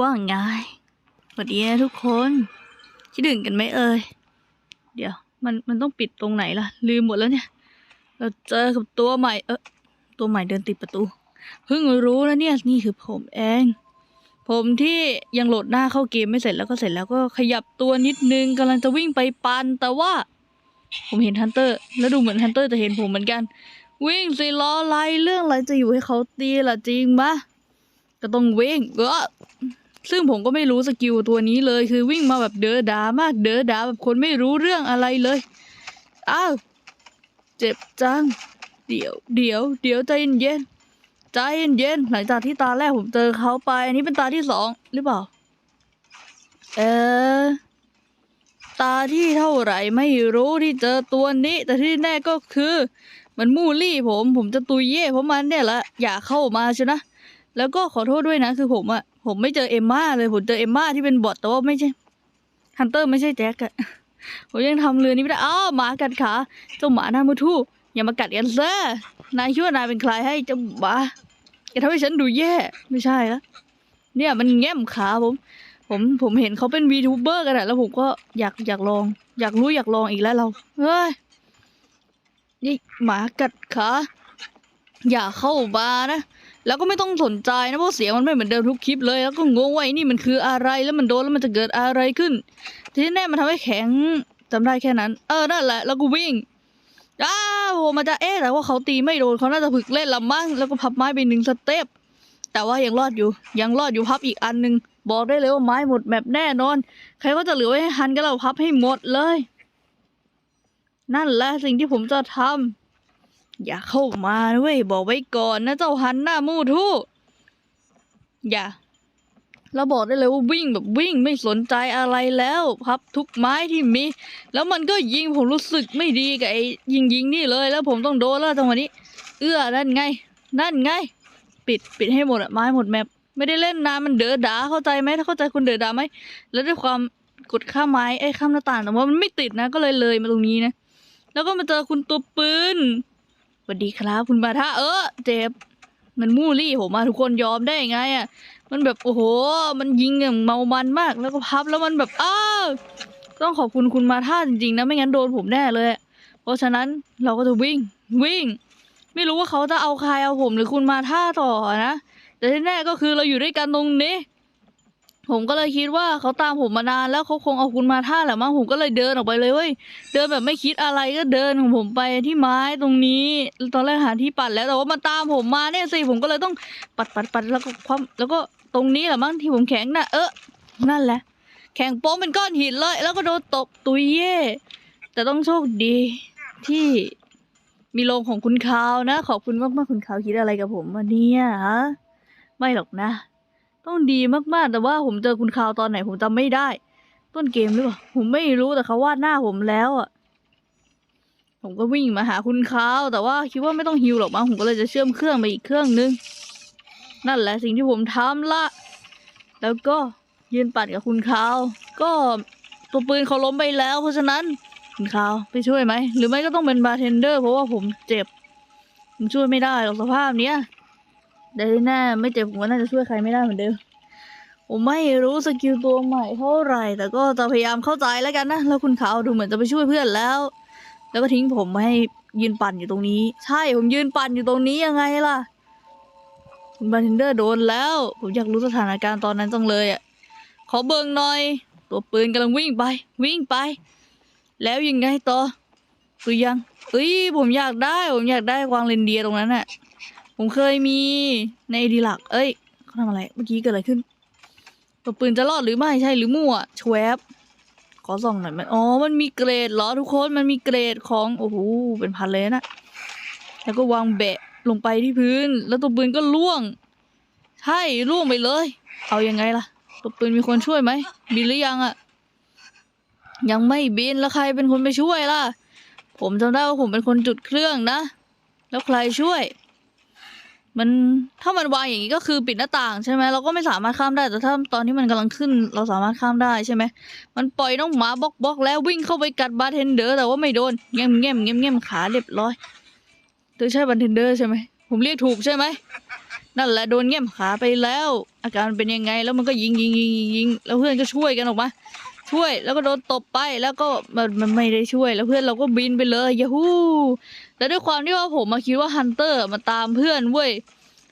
ว่าไงสวัสดีนะทุกคน คิดถึงกันไหมเอ่ย เดี๋ยว มันมันต้องปิดตรงไหนล่ะ ลืมหมดแล้วเนี่ย เราเจอกับตัวใหม่ เออตัวใหม่เดินติดประตู เพิ่งรู้แล้วเนี่ย นี่คือผมเอง ผมที่ยังโหลดหน้าเข้าเกมไม่เสร็จแล้วก็เสร็จแล้วก็ขยับตัวนิดนึงกำลังจะวิ่งไปปันแต่ว่า ผมเห็นฮันเตอร์ แล้วดูเหมือนฮันเตอร์จะเห็นผมเหมือนกัน วิ่งสิล้อไรเรื่องอะไรจะอยู่ให้เขาตีล่ะจริงมะก็ต้องวิ่งเออ ซึ่งผมก็ไม่รู้สกิลตัวนี้เลยคือวิ่งมาแบบเดอดามากเดอดาแบบคนไม่รู้เรื่องอะไรเลยอ้าวเจ็บจังเดี๋ยวเดี๋ยวเดี๋ยวใจเย็นใจเย็นหลังจากที่ตาแรกผมเจอเขาไป อันนี้เป็นตาที่สองหรือเปล่า เออตาที่เท่าไหร่ไม่รู้ที่เจอตัวนี้ แต่ที่แน่ก็คือ มันมูลี่ผมผมจะตุยเย่เพราะมันเนี่ยแหละอยากเข้ามาใช่นะ แล้วก็ขอโทษด้วยนะ คือผมอะผมไม่เจอเอมมาเลยผมเจอเอมมาที่เป็นบอทแต่ว่าไม่ใช่ฮันเตอร์ไม่ใช่แจ็คอะผมยังทำเรือนี้ไม่ได้อ้าวหมากัดขาเจ้าหมาหน้ามือทู่อย่ามากัดกันเซะนายคิดว่านายเป็นใครให้เจ้าหมาอย่าทำให้ฉันดูแย่ไม่ใช่ละเนี่ยมันแง้มขาผม ผมผมเห็นเขาเป็นวีทูเบอร์กันอะแล้วผมก็อยากอยากลอง อยากรู้อยากลองอีกแล้วเราเฮ้ยนี่หมากัดขาอย่าเข้ามานะ แล้วก็ไม่ต้องสนใจนะเพราะเสียงมันไม่เหมือนเดิมทุกคลิปเลย แล้วก็งงว่าไอ้นี่มันคืออะไรแล้วมันโดนแล้วมันจะเกิดอะไรขึ้น ทีนี้แน่มันทำให้แข็งจำได้แค่นั้น เออนั่นแหละ แล้วก็วิ่งอ้าวมันจะเอ๊ะแต่ว่าเขาตีไม่โดนเขาน่าจะฝึกเล่นละมั้งแล้วก็พับไม้ไปหนึ่งสเต็ปแต่ว่ายังรอดอยู่ ยังรอดอยู่พับอีกอันหนึ่งบอกได้เลยว่าไม้หมดแมปแน่นอน ใครก็จะเหลือไว้ให้ฮันก็เราพับให้หมดเลย นั่นแหละสิ่งที่ผมจะทำ อย่าเข้ามาเว้ยบอกไว้ก่อนนะเจ้าฮันหน้ามูทูอย่าแล้วบอกได้เลยว่าวิ่งแบบวิ่งไม่สนใจอะไรแล้วพับทุกไม้ที่มี แล้วมันก็ยิงผมรู้สึกไม่ดีกับไอ้ยิงยิงนี่เลย แล้วผมต้องโดนแล้วจังหวะนี้ เอื้อนั่นไง นั่นไง ปิดปิดให้หมดอะไม้หมดแมปไม่ได้เล่นนานมันเดือดดาเข้าใจไหมถ้าเข้าใจคุณเดือดดาไหมแล้วด้วยความกดข้ามไม้ไอ้ข้ามหน้าต่างแต่ว่ามันไม่ติดนะก็เลยเลยมาตรงนี้นะแล้วก็มาเจอคุณตัวปืน สวัสดีครับคุณบาท่าเออเจ็บ มันมูลี่ผมมาทุกคนยอมได้ไงอะ มันแบบโอ้โห มันยิงอย่างเมามันมากแล้วก็พับแล้วมันแบบอ้าต้องขอบคุณคุณมาท่าจริงๆนะไม่งั้นโดนผมแน่เลย เพราะฉะนั้นเราก็จะวิ่งวิ่ง ไม่รู้ว่าเขาจะเอาใครเอาผมหรือคุณมาท่าต่อนะ แต่ที่แน่ก็คือเราอยู่ด้วยกันตรงนี้ ผมก็เลยคิดว่าเขาตามผมมานานแล้วเขาคงเอาคุณมาท่าแหละมั้งผมก็เลยเดินออกไปเลยเว้ยเดินแบบไม่คิดอะไรก็เดินของผมไปที่ไม้ตรงนี้ ตอนแรกหาที่ปัดแล้วแต่ว่ามันตามผมมาเนี่ยสิผมก็เลยต้องปัดปัดปัดแล้วก็คว่ำแล้วก็ตรงนี้แหละมั้งที่ผมแข็งน่ะเออนั่นแหละ แข็งโป๊ะเป็นก้อนหินเลย แล้วก็โดนตบตุยเย่แต่ต้องโชคดีที่มีโรงของคุณคาวนะ ขอบคุณมากๆคุณคาวคิดอะไรกับผมวันนี้ฮะไม่หรอกนะ ต้องดีมากๆ แต่ว่าผมเจอคุณคาวตอนไหนผมจำไม่ได้ ต้นเกมหรือเปล่าผมไม่รู้แต่เขาวาดหน้าผมแล้วอะ ผมก็วิ่งมาหาคุณคาวแต่ว่าคิดว่าไม่ต้องฮิวหรอกมั้งผมก็เลยจะเชื่อมเครื่องไปอีกเครื่องนึง นั่นแหละสิ่งที่ผมทำละ แล้วก็ยืนปัดกับคุณคาวก็ตัวปืนเขาล้มไปแล้ว เพราะฉะนั้นคุณคาวไปช่วยไหมหรือไม่ก็ต้องเป็นบาร์เทนเดอร์เพราะว่าผมเจ็บผมช่วยไม่ได้หรอกสภาพเนี้ย แต่ที่แน่ไม่เจ็บผมก็น่าจะช่วยใครไม่ได้เหมือนเดิม ผมไม่รู้สกิลตัวใหม่เท่าไหร่ แต่ก็จะพยายามเข้าใจแล้วกันนะ แล้วคุณขาวดูเหมือนจะไปช่วยเพื่อนแล้ว แล้วก็ทิ้งผมให้ยืนปั่นอยู่ตรงนี้ ใช่ผมยืนปั่นอยู่ตรงนี้ยังไงล่ะคุณบาร์เทนเดอร์โดนแล้ว ผมอยากรู้สถานการณ์ตอนนั้นจังเลยอะ ขอเบิงหน่อย ตัวปืนกำลังวิ่งไป วิ่งไป แล้วยังไงต่อคือยังเอ้ยผมอยากได้ ผมอยากได้กวางเรนเดียตรงนั้นน่ะ ผมเคยมีในดีลัก เอ้ยเขาทำอะไร เมื่อกี้เกิดอะไรขึ้นตัวปืนจะรอดหรือไม่ใช่หรือมั่วชวบขอส่องหน่อยมัน อ๋อ มันมีเกรดเหรอทุกคน มันมีเกรดของ โอ้โห เป็นพันเลยนะ แล้วก็วางแบะลงไปที่พื้น แล้วตัวปืนก็ล่วง ใช่ ล่วงไปเลย เอาอยังไงล่ะ ตัวปืนมีคนช่วยไหม บินหรือยังอะยังไม่บิน แล้วใครเป็นคนไปช่วยล่ะ ผมจำได้ว่าผมเป็นคนจุดเครื่องนะ แล้วใครช่วย มันถ้ามันวางอย่างนี้ก็คือปิดหน้าต่างใช่ไหมเราก็ไม่สามารถข้ามได้แต่ถ้าตอนที่มันกำลังขึ้น เราสามารถข้ามได้ใช่ไหมมันปล่อยน้องหมาบล็อกบล็อกแล้ววิ่งเข้าไปกัดบาร์เทนเดอร์แต่ว่าไม่โดนแง้มแง้มแง้มแง้มขาเรียบร้อยเธอใช่บาร์เทนเดอร์ใช่ไหมผมเรียกถูกใช่ไหมนั่นแหละโดนเงี่ยมขาไปแล้ว อาการมันเป็นยังไงแล้วมันก็ยิงยิงยิงยิงแล้วเพื่อนก็ช่วยกันออกมา ช่วยแล้วก็โดนตบไปแล้วก็มันมันไม่ได้ช่วยแล้วเพื่อนเราก็บินไปเลยยาฮูแล้วด้วยความที่ว่าผมมาคิดว่าฮันเตอร์มาตามเพื่อนเว้ย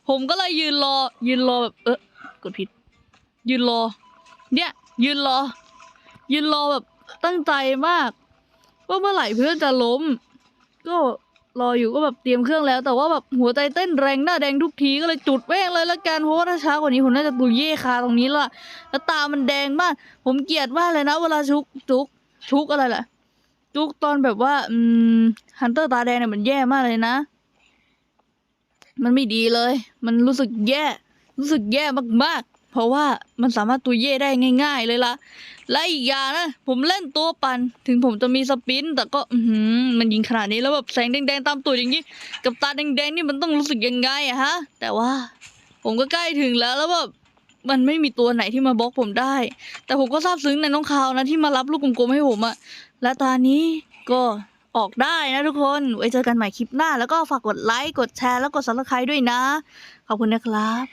ผมก็เลยยืนรอ ยืนรอแบบเออกดผิด ยืนรอ เนี่ย ยืนรอ ยืนรอแบบตั้งใจมาก ว่าเมื่อไหร่เพื่อนจะล้ม ก็ รออยู่ก็แบบเตรียมเครื่องแล้ว แต่ว่าแบบหัวใจเต้นแรงหน้าแดงทุกทีก็เลยจุดแม่งเลยละกันเพราะว่าถ้าช้ากว่านี้ผมน่าจะตุยเย่คาตรงนี้ละแล้วตามันแดงมากผมเกลียดมากเลยนะ เวลาชุกจุกชุกอะไรล่ะ จุกตอนแบบว่าอืมฮันเตอร์ตาแดงเนี่ยมันแย่มากเลยนะ มันไม่ดีเลย มันรู้สึกแย่ รู้สึกแย่มากๆ เพราะว่ามันสามารถตัวเย่ได้ง่าย ๆ เลยล่ะและอีกอย่างนะผมเล่นตัวปันถึงผมจะมีสปิน แต่ก็อืมันยิงขนาดนี้แล้วแบบแสงแดงๆตามตัวอย่างนี้ กับตาแดงๆนี่มันต้องรู้สึกยังไงอะฮะ แต่ว่า ผมก็ใกล้ถึงแล้วแล้วแบบมันไม่มีตัวไหนที่มาบล็อกผมได้ แต่ผมก็ซาบซึ้งในน้องคาวนะที่มารับลูกกลมๆให้ผมอะและตอนนี้ก็ออกได้นะทุกคน ไว้เจอกันใหม่คลิปหน้า แล้วก็ฝากกดไลค์ กดแชร์ แล้วกดซับสไครต์ด้วยนะ ขอบคุณนะครับ